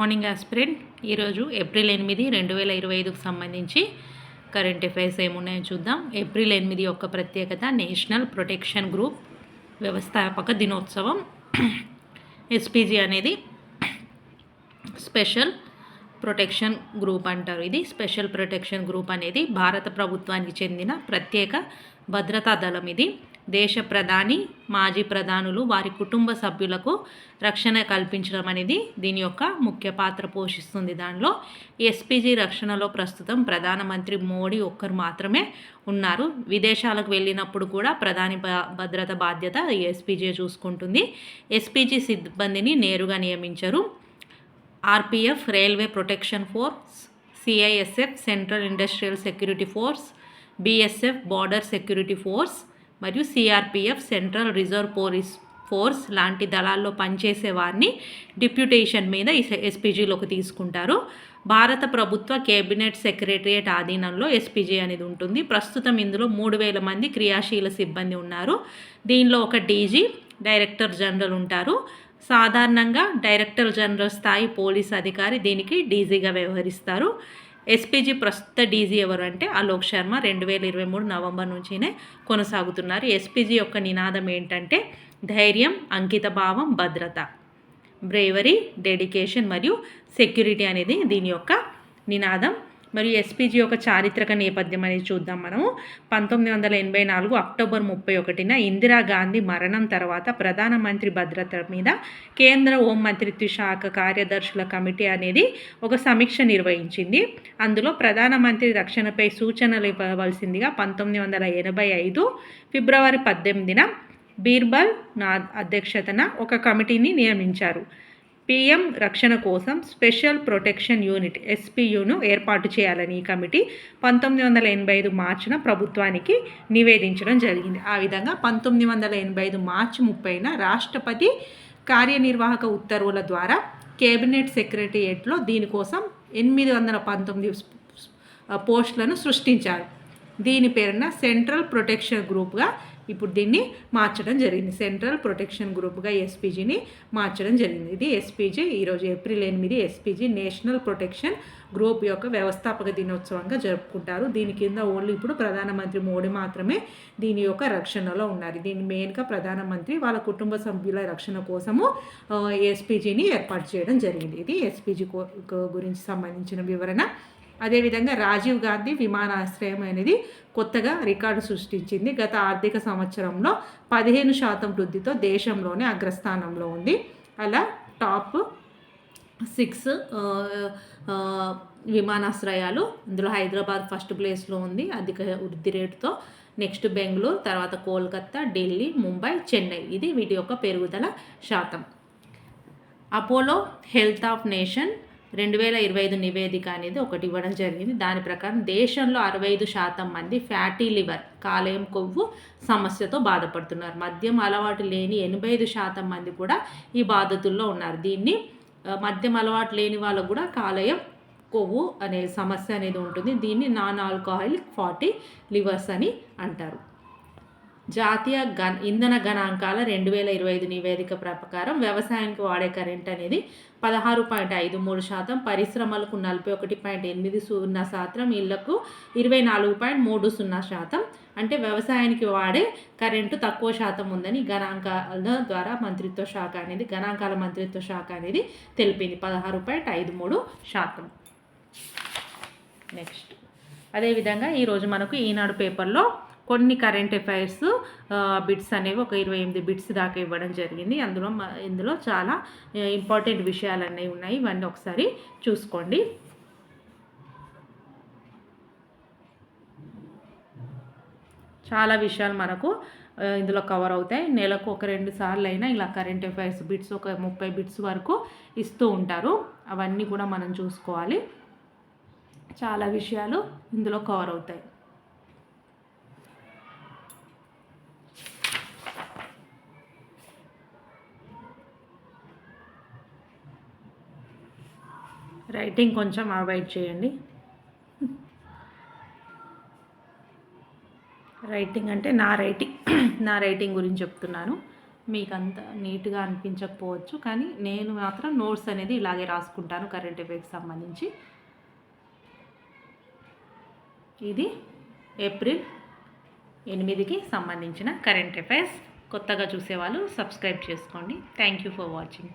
Morning aspirant. ఈరోజు April ఎనిమిది రెండు వేల ఇరవై ఐదుకు సంబంధించి కరెంట్ అఫైర్స్ ఏమున్నాయో చూద్దాం. ఏప్రిల్ ఎనిమిది యొక్క ప్రత్యేకత నేషనల్ ప్రొటెక్షన్ గ్రూప్ వ్యవస్థాపక దినోత్సవం. ఎస్పీజీ అనేది స్పెషల్ ప్రొటెక్షన్ గ్రూప్ అంటారు ఇది. స్పెషల్ ప్రొటెక్షన్ గ్రూప్ అనేది భారత ప్రభుత్వానికి చెందిన ప్రత్యేక భద్రతా దళం ఇది. దేశ ప్రధాని మాజీ ప్రధానులు వారి కుటుంబ సభ్యులకు రక్షణ కల్పించడం అనేది దీని యొక్క ముఖ్య పాత్ర పోషిస్తుంది. దానిలో ఎస్పీజీ రక్షణలో ప్రస్తుతం ప్రధానమంత్రి మోడీ ఒక్కరు మాత్రమే ఉన్నారు. విదేశాలకు వెళ్ళినప్పుడు కూడా ప్రధాని భ- భద్రత బాధ్యత ఎస్పీజీ చూసుకుంటుంది. ఎస్పీజీ సిబ్బందిని నేరుగా నియమించరు. RPF railway protection force CISF central industrial security force BSF border security force మరియు CRPF central reserve police force లాంటి దళాల్లో పనిచేసే వారిని డిప్యూటేషన్ మీద ఈ ఎస్పీజీలోకి తీసుకుంటారు. భారత ప్రభుత్వ కేబినెట్ సెక్రటరియట్ ఆధీనంలో ఎస్పీజీ అనేది ఉంటుంది. ప్రస్తుతం ఇందులో మూడు వేల మంది క్రియాశీల సిబ్బంది ఉన్నారు. దీనిలో ఒక డీజీ డైరెక్టర్ జనరల్ ఉంటారు. సాధారణంగా డైరెక్టర్ జనరల్ స్థాయి పోలీస్ అధికారి దీనికి డీజీగా వ్యవహరిస్తారు. ఎస్పీజీ ప్రస్తుత డీజీ ఎవరు అంటే అలోక్ శర్మ రెండు వేల ఇరవై మూడు నవంబర్ నుంచినే కొనసాగుతున్నారు. ఎస్పీజీ యొక్క నినాదం ఏంటంటే ధైర్యం అంకిత భావం భద్రత బ్రేవరీ డెడికేషన్ మరియు సెక్యూరిటీ అనేది దీని యొక్క నినాదం. మరియు ఎస్పీజీ యొక్క చారిత్రక నేపథ్యం అనేది చూద్దాం మనము పంతొమ్మిది వందల ఎనభై నాలుగు అక్టోబర్ ముప్పై ఒకటిన ఇందిరాగాంధీ మరణం తర్వాత ప్రధానమంత్రి భద్రత మీద కేంద్ర హోం మంత్రిత్వ శాఖ కార్యదర్శుల కమిటీ అనేది ఒక సమీక్ష నిర్వహించింది. అందులో ప్రధానమంత్రి రక్షణపై సూచనలు ఇవ్వవలసిందిగా పంతొమ్మిది వందల ఎనభై ఐదు ఫిబ్రవరి పద్దెనిమిదిన బీర్బల్ నా అధ్యక్షతన ఒక కమిటీని నియమించారు. పిఎం రక్షణ కోసం స్పెషల్ ప్రొటెక్షన్ యూనిట్ ఎస్పీయును ఏర్పాటు చేయాలని ఈ కమిటీ పంతొమ్మిది వందల ఎనభై ఐదు మార్చిన ప్రభుత్వానికి నివేదించడం జరిగింది. ఆ విధంగా పంతొమ్మిది వందల ఎనభై ఐదు మార్చి ముప్పైన రాష్ట్రపతి కార్యనిర్వాహక ఉత్తర్వుల ద్వారా కేబినెట్ సెక్రటరియేట్లో దీనికోసం ఎనిమిది వందల పంతొమ్మిది పోస్టులను సృష్టించారు. దీని పేరున సెంట్రల్ ప్రొటెక్షన్ గ్రూప్గా ఇప్పుడు దీన్ని మార్చడం జరిగింది. సెంట్రల్ ప్రొటెక్షన్ గ్రూప్గా ఎస్పీజీని మార్చడం జరిగింది. ఇది ఎస్పీజీ ఈరోజు ఏప్రిల్ ఎనిమిది ఎస్పీజీ నేషనల్ ప్రొటెక్షన్ గ్రూప్ యొక్క వ్యవస్థాపక దినోత్సవంగా జరుపుకుంటారు. దీని కింద ఓన్లీ ఇప్పుడు ప్రధానమంత్రి మోడీ మాత్రమే దీని యొక్క రక్షణలో ఉన్నారు. దీన్ని మెయిన్గా ప్రధానమంత్రి వాళ్ళ కుటుంబ సభ్యుల రక్షణ కోసము ఎస్పీజీని ఏర్పాటు చేయడం జరిగింది. ఇది ఎస్పీజీ గురించి సంబంధించిన వివరణ. అదేవిధంగా రాజీవ్ గాంధీ విమానాశ్రయం అనేది కొత్తగా రికార్డు సృష్టించింది. గత ఆర్థిక సంవత్సరంలో పదిహేను శాతం వృద్ధితో దేశంలోనే అగ్రస్థానంలో ఉంది. అలా టాప్ సిక్స్ విమానాశ్రయాలు ఇందులో హైదరాబాద్ ఫస్ట్ ప్లేస్లో ఉంది అధిక వృద్ధి రేటుతో. నెక్స్ట్ బెంగళూరు తర్వాత కోల్కత్తా ఢిల్లీ ముంబై చెన్నై. ఇది వీటి యొక్క పెరుగుదల శాతం. అపోలో హెల్త్ ఆఫ్ నేషన్ రెండు వేల ఇరవై ఐదు నివేదిక అనేది ఒకటి ఇవ్వడం జరిగింది. దాని ప్రకారం దేశంలో అరవై ఐదు శాతం మంది ఫ్యాటీ లివర్ కాలేయం కొవ్వు సమస్యతో బాధపడుతున్నారు. మద్యం అలవాటు లేని ఎనభై ఐదు శాతం మంది కూడా ఈ బాధితుల్లో ఉన్నారు. దీన్ని మద్యం అలవాటు లేని వాళ్ళకు కూడా కాలేయం కొవ్వు అనే సమస్య అనేది ఉంటుంది. దీన్ని నాన్ ఆల్కహాలిక్ ఫార్టీ లివర్స్ అని అంటారు. జాతీయ గన్ ఇంధన గణాంకాల రెండు వేల ఇరవై ఐదు నివేదిక ప్రకారం వ్యవసాయానికి వాడే కరెంట్ అనేది పదహారు పాయింట్ ఐదు మూడు శాతం పరిశ్రమలకు నలభై ఒకటి పాయింట్ ఎనిమిది సున్నా శాతం ఇళ్ళకు ఇరవై నాలుగు పాయింట్ మూడు సున్నా శాతం. అంటే వ్యవసాయానికి వాడే కరెంటు తక్కువ శాతం ఉందని గణాంకాల ద్వారా మంత్రిత్వ శాఖ అనేది గణాంకాల మంత్రిత్వ శాఖ అనేది తెలిపింది. పదహారు పాయింట్ ఐదు మూడు శాతం. నెక్స్ట్. అదేవిధంగా ఈరోజు మనకు ఈనాడు పేపర్లో కొన్ని కరెంట్ అఫైర్స్ బిట్స్ అనేవి ఒక ఇరవై ఎనిమిది బిట్స్ దాకా ఇవ్వడం జరిగింది. అందులో మ- ఇందులో చాలా ఇంపార్టెంట్ విషయాలు అనేవి ఉన్నాయి. ఇవన్నీ ఒకసారి చూసుకోండి. చాలా విషయాలు మనకు ఇందులో కవర్ అవుతాయి. నెలకు ఒక రెండు సార్లు అయినా ఇలా కరెంట్ అఫైర్స్ బిట్స్ ఒక ముప్పై బిట్స్ వరకు ఇస్తూ ఉంటారు. అవన్నీ కూడా మనం చూసుకోవాలి. చాలా విషయాలు ఇందులో కవర్ అవుతాయి. రైటింగ్ కొంచెం అవాయిడ్ చేయండి. రైటింగ్ అంటే నా రైటింగ్ నా రైటింగ్ గురించి చెప్తున్నాను. మీకు అంత నీట్గా అనిపించకపోవచ్చు కానీ నేను మాత్రం నోట్స్ అనేది ఇలాగే రాసుకుంటాను కరెంట్ అఫైర్స్కి సంబంధించి. ఇది ఏప్రిల్ ఎనిమిదికి సంబంధించిన కరెంట్ అఫైర్స్. కొత్తగా చూసేవాళ్ళు సబ్స్క్రైబ్ చేసుకోండి. Thank you for watching.